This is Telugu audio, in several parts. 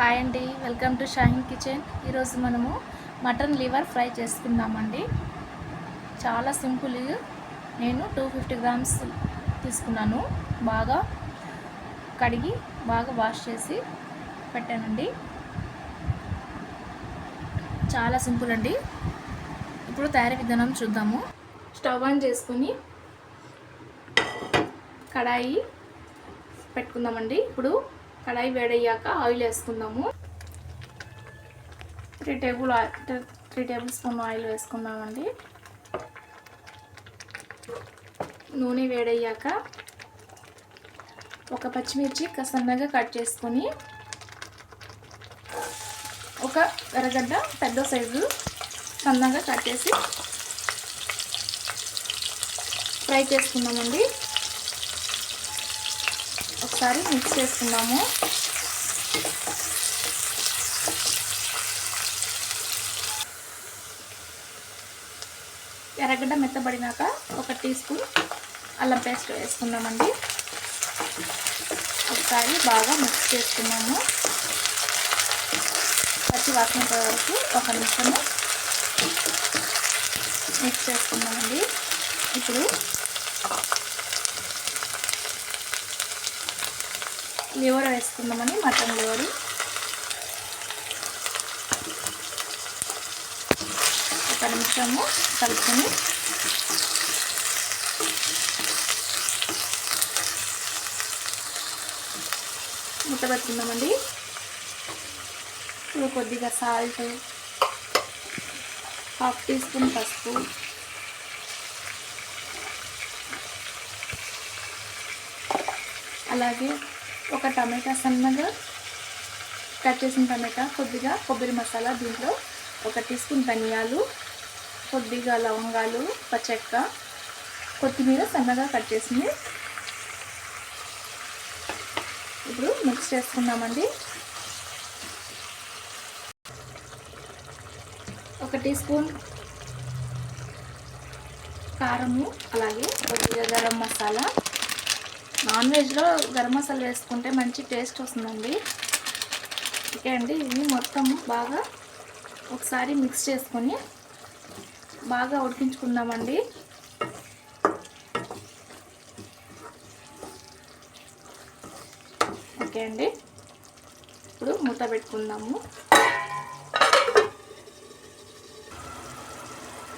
హాయ్ అండి వెల్కమ్ టు షాహిన్ కిచెన్. ఈరోజు మనము మటన్ లివర్ ఫ్రై చేసుకుందామండి. చాలా సింపుల్ నేను టూ ఫిఫ్టీ గ్రామ్స్ తీసుకున్నాను. బాగా కడిగి బాగా వాష్ చేసి పెట్టానండి. చాలా సింపుల్ అండి. ఇప్పుడు తయారీ విధానం చూద్దాము. స్టవ్ ఆన్ చేసుకొని కడాయి పెట్టుకుందామండి. ఇప్పుడు కడాయి వేడయ్యాక ఆయిల్ వేసుకుందాము. Three table oil three tablespoon oil వేసుకుందామండి. నూనె వేడయ్యాక ఒక పచ్చిమిర్చి సన్నగా కట్ చేసుకొని ఒక ఎర్రగడ్డ పెద్ద సైజు సన్నగా కట్ చేసి ఫ్రై చేసుకుందామండి. ఒకసారి మిక్స్ చేసుకుందాము. ఎర్రగడ్డ మెత్తబడినాక ఒక టీ స్పూన్ అల్లం పేస్ట్ వేసుకుందామండి. ఒకసారి బాగా మిక్స్ చేసుకున్నాము పచ్చి వాసన వరకు ఒక నిమిషము మిక్స్ చేసుకున్నామండి ఇప్పుడు లివర్ వేసుకుందామని మటన్ లివర్. ఒక నిమిషము కలుపుకొని. ముట్ట పెట్టుకుందామండి. ఇప్పుడు కొద్దిగా సాల్ట్ హాఫ్ టీ స్పూన్ పసుపు. అలాగే ఒక టమాటా సన్నగా కట్ చేసిన టమాటా కొద్దిగా కొబ్బరి మసాలా దీంట్లో ఒక టీ స్పూన్ ధనియాలు కొద్దిగా లవంగాలు పచ్చక్క కొత్తిమీర సన్నగా కట్ చేసింది. ఇప్పుడు మిక్స్ చేసుకుందామండి. ఒక టీ స్పూన్ కారము అలాగే కొద్దిగా గరం మసాలా నాన్ వెజ్లో గరం మసాలా వేసుకుంటే మంచి టేస్ట్ వస్తుందండి. ఓకే అండి ఇవి మొత్తం బాగా ఒకసారి మిక్స్ చేసుకొని బాగా ఉడికించుకుందామండి. ఓకే అండి ఇప్పుడు మూత పెట్టుకుందాము.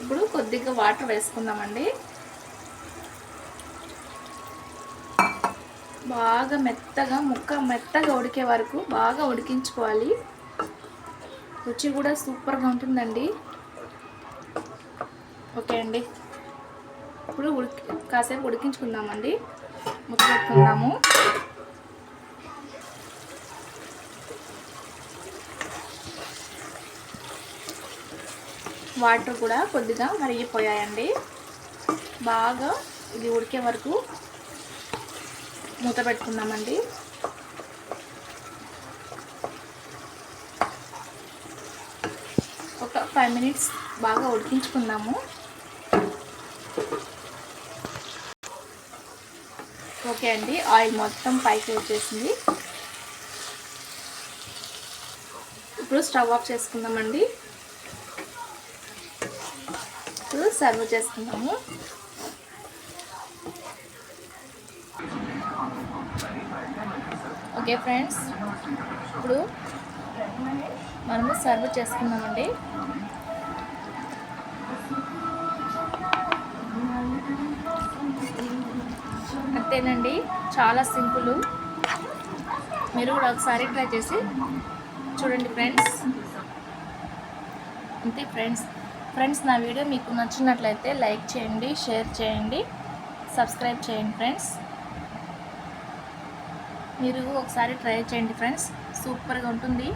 ఇప్పుడు కొద్దిగా వాటర్ వేసుకుందామండి. బాగా మెత్తగా ముక్క మెత్తగా ఉడికే వరకు బాగా ఉడికించుకోవాలి. రుచి కూడా సూపర్గా ఉంటుందండి. ఓకే అండి. ఇప్పుడు ఉడికి కాసేపు ఉడికించుకుందామండి. ముక్క పెట్టుకుందాము. వాటర్ కూడా కొద్దిగా మరిగిపోయాయండి. బాగా ఇది ఉడికే వరకు మూత పెట్టుకుందామండి. ఒక ఫైవ్ మినిట్స్ బాగా ఉడికించుకుందాము. ఓకే అండి ఆయిల్ మొత్తం పైకి వచ్చేసింది. ఇప్పుడు స్టవ్ ఆఫ్ చేసుకుందామండి. ఇప్పుడు సర్వ్ చేసుకుందాము. Okay friends. ఇప్పుడు మనము సర్వ్ చేసుకుందామండి. అంతేనండి చాలా సింపుల్. మీరు కూడా ఒకసారి ట్రై చేసి చూడండి ఫ్రెండ్స్. అంతే ఫ్రెండ్స్. ఫ్రెండ్స్ నా వీడియో మీకు నచ్చినట్లయితే లైక్ చేయండి షేర్ చేయండి సబ్స్క్రైబ్ చేయండి ఫ్రెండ్స్. మీరు ఒకసారి ట్రై చేయండి ఫ్రెండ్స్. సూపర్గా ఉంటుంది.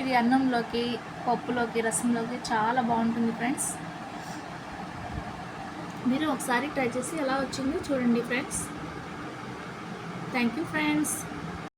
ఇది అన్నంలోకి పప్పులోకి రసంలోకి చాలా బాగుంటుంది ఫ్రెండ్స్. మీరు ఒకసారి ట్రై చేసి ఎలా వచ్చిందో చూడండి ఫ్రెండ్స్. Thank you friends.